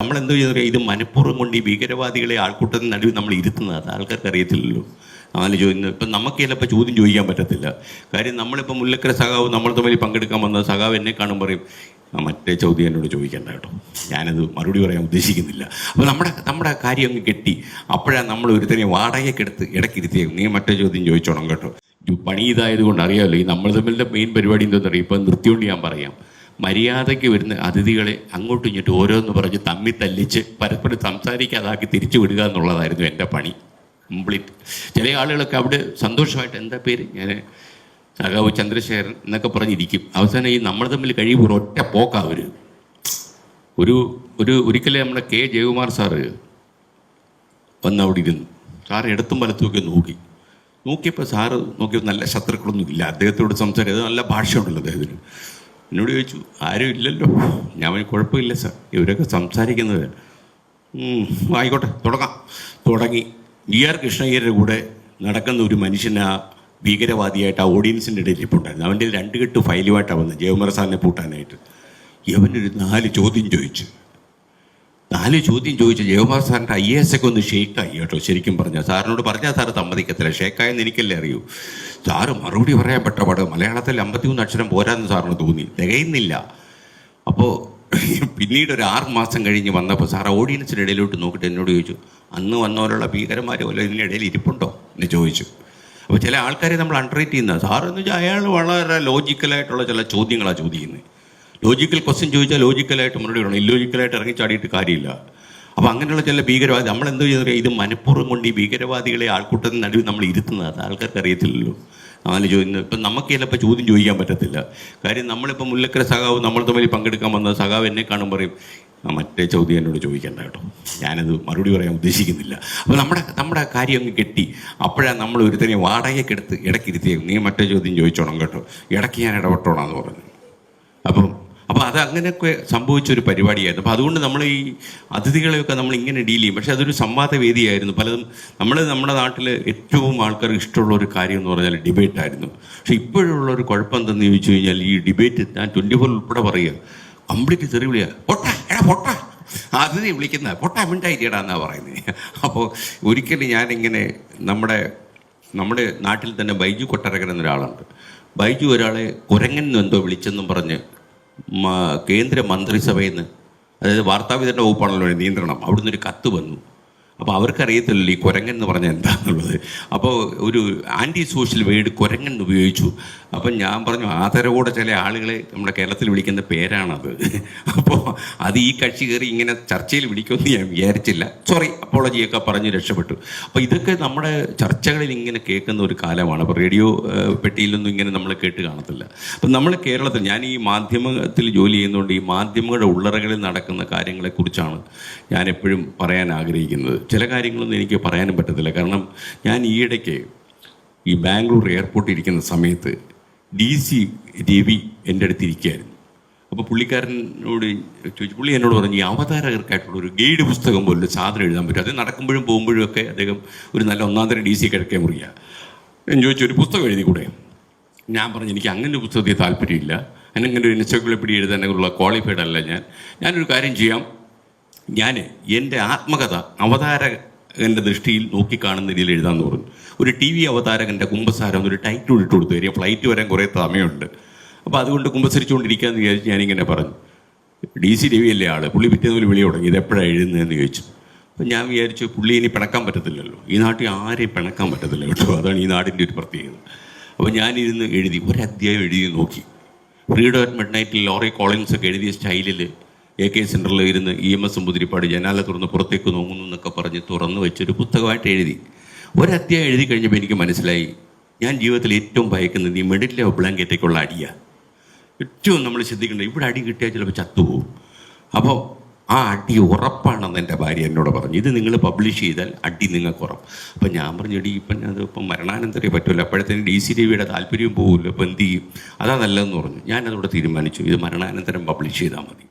നമ്മൾ എന്തോ ചെയ്തു ഇത് മനഃപൂർവം കൊണ്ട് ഈ ഭീകരവാദികളെ ആൾക്കൂട്ടത്തിന് നടുവിൽ നമ്മൾ ഇരുത്തുന്നത്. ആൾക്കാർക്ക് അറിയത്തില്ലല്ലോ. നാല് ചോദ്യം ഇപ്പം നമുക്ക് ചിലപ്പോൾ ചോദ്യം ചോദിക്കാൻ പറ്റത്തില്ല. കാര്യം നമ്മളിപ്പോൾ മുല്ലക്കര സഖാവ് നമ്മൾ തമ്മിൽ പങ്കെടുക്കാൻ വന്ന സഖാവ് എന്നെ കാണും പറയും "ആ, മറ്റേ ചോദ്യം എന്നോട് ചോദിക്കേണ്ട കേട്ടോ. ഞാനത് മറുപടി പറയാൻ ഉദ്ദേശിക്കുന്നില്ല. അപ്പോൾ നമ്മുടെ നമ്മുടെ കാര്യം അങ്ങ് കെട്ടി. അപ്പോഴാണ് നമ്മൾ ഒരുത്തനെ വാടകയ്ക്കെടുത്ത് ഇടയ്ക്കിരുത്തിയേക്കും നീ മറ്റേ ചോദ്യം ചോദിച്ചോണം കേട്ടോ. പണി ഇതായത് കൊണ്ട് അറിയാമല്ലോ. ഈ നമ്മൾ തമ്മിലുള്ള മെയിൻ പരിപാടി എന്താണെന്ന് അറിയാം. ഇപ്പം നിർത്തിയോണ്ട് ഞാൻ പറയാം. മര്യാദയ്ക്ക് വരുന്ന അതിഥികളെ അങ്ങോട്ടും ഇങ്ങോട്ടും ഓരോന്ന് പറഞ്ഞ് തമ്മി തല്ലിച്ച് പരസ്പരം സംസാരിക്കാതാക്കി തിരിച്ചു വിടുക എന്നുള്ളതായിരുന്നു എന്റെ പണി. കംപ്ലീറ്റ് ചില ആളുകളൊക്കെ അവിടെ സന്തോഷമായിട്ട് എന്താ പേര്? ഞാൻ സഖാവ് ചന്ദ്രശേഖരൻ എന്നൊക്കെ പറഞ്ഞിരിക്കും. അവസാനം ഈ നമ്മൾ തമ്മിൽ കഴിയുമ്പോൾ ഒറ്റ പോക്കാവർ ഒരു ഒരു ഒരിക്കലും നമ്മുടെ കെ ജയകുമാർ സാറ് വന്ന് അവിടെ ഇരുന്നു. സാറ് ഇടത്തും വലത്തുമൊക്കെ നോക്കി. നോക്കിയപ്പോൾ സാറ് നോക്കിയപ്പോൾ നല്ല ശത്രുക്കളൊന്നും ഇല്ല. അദ്ദേഹത്തോട് സംസാരിച്ചത് നല്ല ഭാഷയുണ്ടല്ലോ അദ്ദേഹത്തിന്. എന്നോട് ചോദിച്ചു ആരും ഇല്ലല്ലോ. ഞാൻ കുഴപ്പമില്ല സാർ ഇവരൊക്കെ സംസാരിക്കുന്നത് "ഉം, ആയിക്കോട്ടെ തുടങ്ങാം. തുടങ്ങി. ഇ ആർ കൃഷ്ണയ്യരുടെ കൂടെ നടക്കുന്ന ഒരു മനുഷ്യൻ ആ ഭീകരവാദിയായിട്ട് ആ ഓഡിയൻസിന്റെ ഇടയിൽ ഇരിപ്പുണ്ടായിരുന്നു. അവന്റെ രണ്ട് കെട്ട് ഫയലുമായിട്ടാണ് വന്നത് ജയകുമാർ സാറിനെ പൂട്ടാനായിട്ട്. ഇവനൊരു നാല് ചോദ്യം ചോദിച്ചു. നാല് ചോദ്യം ചോദിച്ച ജയകുമാർ സാറിന്റെ ഐ എസ് ഒക്കെ ഒന്ന് ഷേക്കായി കേട്ടോ ശരിക്കും പറഞ്ഞാൽ സാറിനോട് പറഞ്ഞാൽ സാറ് സമ്മതിക്കത്തില്ല. ഷേക്കായെന്ന് എനിക്കല്ലേ അറിയൂ. സാറ് മറുപടി പറയാൻ പെട്ടപാട് മലയാളത്തിൽ അമ്പത്തിമൂന്ന് അക്ഷരം പോരാന്ന് സാറിന് തോന്നി. തികയുന്നില്ല. അപ്പോൾ പിന്നീട് ഒരു ആറ് മാസം കഴിഞ്ഞ് വന്നപ്പോൾ സാർ ഓഡിയൻസിന്റെ ഇടയിലോട്ട് നോക്കിയിട്ട് എന്നോട് ചോദിച്ചു അന്ന് വന്നവരുള്ള ഭീകരന്മാർ പോലെ ഇടയിൽ ഇരിപ്പുണ്ടോ? എന്ന് ചോദിച്ചു. അപ്പോൾ ചില ആൾക്കാരെ നമ്മൾ അണ്ടർറേറ്റ് ചെയ്യുന്ന സാറെന്ന് വെച്ചാൽ അയാൾ വളരെ ലോജിക്കലായിട്ടുള്ള ചില ചോദ്യങ്ങളാണ് ചോദിക്കുന്നത് ലോജിക്കൽ ക്വസ്റ്റ്യൻ ചോദിച്ചാൽ ലോജിക്കലായിട്ട് മറുപടി വേണം ഇല്ലോജിക്കലായിട്ട് ഇറങ്ങി ചാടിയിട്ട് കാര്യമില്ല. അപ്പോൾ അങ്ങനെയുള്ള ചില ഭീകരവാദി നമ്മൾ എന്തോ ചെയ്തു ഇത് മനഃപൂർവം കൊണ്ട് ഈ ഭീകരവാദികളെ ആൾക്കൂട്ടത്തിന് നടുവിൽ നമ്മൾ ഇരുത്തുന്നത്. ആൾക്കാർക്ക് അറിയത്തില്ലല്ലോ. നാല് ചോദ്യം ഇപ്പം നമുക്ക് ചിലപ്പോൾ ചോദ്യം ചോദിക്കാൻ പറ്റത്തില്ല. കാര്യം നമ്മളിപ്പോൾ മുല്ലക്കര സഖാവ് നമ്മൾ തമ്മിൽ പങ്കെടുക്കാൻ വന്ന സഖാവ് എന്നെ കാണും പറയും "ആ, മറ്റേ ചോദ്യം എന്നോട് ചോദിക്കേണ്ട കേട്ടോ. ഞാനത് മറുപടി പറയാൻ ഉദ്ദേശിക്കുന്നില്ല. അപ്പോൾ നമ്മുടെ നമ്മുടെ കാര്യം അങ്ങ് കെട്ടി. അപ്പോഴാണ് നമ്മൾ ഒരുത്തനെ വാടകയ്ക്കെടുത്ത് ഇടയ്ക്കിരുത്തിയേക്കും നീ മറ്റേ ചോദ്യം ചോദിച്ചോണം കേട്ടോ. ഇടയ്ക്ക് ഞാൻ ഇടപെട്ടോണാന്ന് പറഞ്ഞു. അപ്പം അപ്പോൾ അത് അങ്ങനെയൊക്കെ സംഭവിച്ച ഒരു പരിപാടിയായിരുന്നു. അപ്പോൾ അതുകൊണ്ട് നമ്മൾ ഈ അതിഥികളെയൊക്കെ നമ്മൾ ഇങ്ങനെ ഡീൽ ചെയ്യും. പക്ഷേ അതൊരു സംവാദ വേദിയായിരുന്നു പലതും നമ്മൾ നമ്മുടെ നാട്ടിൽ ഏറ്റവും ആൾക്കാർക്ക് ഇഷ്ടമുള്ള ഒരു കാര്യം എന്ന് പറഞ്ഞാൽ ഡിബേറ്റായിരുന്നു. പക്ഷേ ഇപ്പോഴുള്ള ഒരു കുഴപ്പം എന്തെന്ന് ചോദിച്ചു കഴിഞ്ഞാൽ ഈ ഡിബേറ്റ് ഞാൻ ട്വന്റി ഫോർ ഉൾപ്പെടെ പറയുക. കംപ്ലീറ്റ് തെറി വിളിയാ. പൊട്ട എടാ പൊട്ട. അതിഥി വിളിക്കുന്ന പൊട്ട മിണ്ടായിട്ടാ എന്നാ പറയുന്നത് അപ്പോൾ ഒരിക്കലും ഞാനിങ്ങനെ നമ്മുടെ നമ്മുടെ നാട്ടിൽ തന്നെ ബൈജു കൊട്ടരകൻ എന്നൊരാളുണ്ട് ബൈജു ഒരാളെ കുരങ്ങൻ എന്തോ വിളിച്ചെന്നും പറഞ്ഞ് കേന്ദ്ര മന്ത്രിസഭയിൽ നിന്ന് അതായത് വാർത്താവിതരണ വകുപ്പാണല്ലോ നിയന്ത്രണം. അവിടുന്ന് ഒരു കത്ത് വന്നു. അപ്പോൾ അവർക്കറിയത്തില്ലല്ലോ ഈ കുരങ്ങൻ എന്ന് പറഞ്ഞാൽ എന്താണെന്നുള്ളത് അപ്പോൾ ഒരു ആന്റി സോഷ്യൽ വേർഡ് കുരങ്ങന്ന് ഉപയോഗിച്ചു. അപ്പം ഞാൻ പറഞ്ഞു ആദരവോടെ ചില ആളുകളെ നമ്മുടെ കേരളത്തിൽ വിളിക്കുന്ന പേരാണത്. അപ്പോൾ അത് ഈ കക്ഷി കയറി ഇങ്ങനെ ചർച്ചയിൽ വിളിക്കുമെന്ന് ഞാൻ വിചാരിച്ചില്ല. സോറി അപ്പോളജിയൊക്കെ പറഞ്ഞ് രക്ഷപ്പെട്ടു. അപ്പോൾ ഇതൊക്കെ നമ്മുടെ ചർച്ചകളിൽ ഇങ്ങനെ കേൾക്കുന്ന ഒരു കാലമാണ്. അപ്പോൾ റേഡിയോ പെട്ടിയിലൊന്നും ഇങ്ങനെ നമ്മൾ കേട്ട് കാണത്തില്ല. അപ്പം നമ്മൾ കേരളത്തിൽ ഞാൻ ഈ മാധ്യമത്തിൽ ജോലി ചെയ്യുന്നതുകൊണ്ട് ഈ മാധ്യമങ്ങളുടെ ഉള്ളറകളിൽ നടക്കുന്ന കാര്യങ്ങളെക്കുറിച്ചാണ് ഞാൻ എപ്പോഴും പറയാൻ ആഗ്രഹിക്കുന്നത്. ചില കാര്യങ്ങളൊന്നും എനിക്ക് പറയാനും പറ്റത്തില്ല. കാരണം ഞാൻ ഈയിടയ്ക്ക് ഈ ബാംഗ്ലൂർ എയർപോർട്ടിൽ ഇരിക്കുന്ന സമയത്ത് ഡി സി രവി എന്റെ അടുത്ത് ഇരിക്കുകയായിരുന്നു. അപ്പോൾ പുള്ളിക്കാരനോട് ചോദിച്ചു പുള്ളി എന്നോട് പറഞ്ഞു ഈ അവതാരകർക്കായിട്ടുള്ള ഒരു ഗൈഡ് പുസ്തകം പോലും സാധനം എഴുതാൻ പറ്റും. അത് നടക്കുമ്പോഴും പോകുമ്പോഴും ഒക്കെ അദ്ദേഹം ഒരു നല്ല ഒന്നാം തരം ഡി സി കിഴക്കേ മുറിയാണ് ഞാൻ ചോദിച്ചു ഒരു പുസ്തകം എഴുതി കൂടെ? ഞാൻ പറഞ്ഞു എനിക്ക് അങ്ങനെ ഒരു പുസ്തകത്തിൽ താല്പര്യമില്ല. അങ്ങനെ ഒരു എൻസൈക്ലോപ്പീഡിയ എഴുതാനുള്ള ക്വാളിഫൈഡ് അല്ല ഞാൻ. ഞാനൊരു കാര്യം ചെയ്യാം. ഞാൻ എന്റെ ആത്മകഥ അവതാരകന്റെ ദൃഷ്ടിയിൽ നോക്കിക്കാണുന്ന രീതിയിൽ എഴുതാമെന്ന് പറഞ്ഞു. ഒരു ടി വി അവതാരകന്റെ കുമ്പസാരം ഒരു ടൈറ്റിൽ ഇട്ട് കൊടുത്തു തരിക ഫ്ലൈറ്റ് വരാൻ കുറേ സമയമുണ്ട്. അപ്പോൾ അതുകൊണ്ട് കുമ്പസരിച്ചുകൊണ്ടിരിക്കാമെന്ന് വിചാരിച്ച് ഞാനിങ്ങനെ പറഞ്ഞു. ഡി സി രവിയല്ലേ ആൾ? പുള്ളി പിറ്റേന്ന് വിളി തുടങ്ങി. ഇത് എപ്പോഴാണ് എഴുതുന്നതെന്ന് ചോദിച്ചു. അപ്പം ഞാൻ വിചാരിച്ചു പുള്ളി ഇനി പിണക്കാൻ പറ്റത്തില്ലല്ലോ. ഈ നാട്ടിൽ ആരെയും പിണക്കാൻ പറ്റത്തില്ല കേട്ടോ. അതാണ് ഈ നാടിന്റെ ഒരു പ്രത്യേകത. അപ്പോൾ ഞാനിരുന്ന് എഴുതി. ഒരു അധ്യായം എഴുതി നോക്കി. ഫ്രീഡം അറ്റ് മിഡ് നൈറ്റിൽ ലോറി കോളിൻസ് ഒക്കെ എഴുതിയ സ്റ്റൈലിൽ എ കെ സെന്ററിൽ ഇരുന്ന് ഇ എം എസ് മുതിരിപ്പാട് ജനാല തുറന്ന് പുറത്തേക്ക് നോങ്ങുന്നു എന്നൊക്കെ പറഞ്ഞ് തുറന്ന് വെച്ചൊരു പുസ്തകമായിട്ട് എഴുതി. ഒരധ്യായം എഴുതി കഴിഞ്ഞപ്പോൾ എനിക്ക് മനസ്സിലായി ഞാൻ ജീവിതത്തിൽ ഏറ്റവും ഭയക്കുന്നത് ഈ മെഡിലെ ബ്ലാങ്കറ്റേക്കുള്ള അടിയാണ് ഏറ്റവും നമ്മൾ ശ്രദ്ധിക്കേണ്ടത് ഇവിടെ അടി കിട്ടിയാൽ ചിലപ്പോൾ ചത്തുപോകും. അപ്പോൾ ആ അടി ഉറപ്പാണെന്ന് എന്റെ ഭാര്യ എന്നോട് പറഞ്ഞു. ഇത് നിങ്ങൾ പബ്ലിഷ് ചെയ്താൽ അടി നിങ്ങൾക്ക് ഉറപ്പ്. അപ്പം ഞാൻ പറഞ്ഞു എടി ഇപ്പം അത് ഇപ്പം മരണാനന്തരേ പറ്റുമല്ലോ അപ്പോഴത്തേന് ഡി സി രവിയുടെ താല്പര്യം പോകുമല്ലോ ഇപ്പം എന്ത് ചെയ്യും? അതാ നല്ലതെന്ന് പറഞ്ഞു. ഞാനതോടെ തീരുമാനിച്ചു. ഇത് മരണാനന്തരം പബ്ലിഷ് ചെയ്താൽ മതി.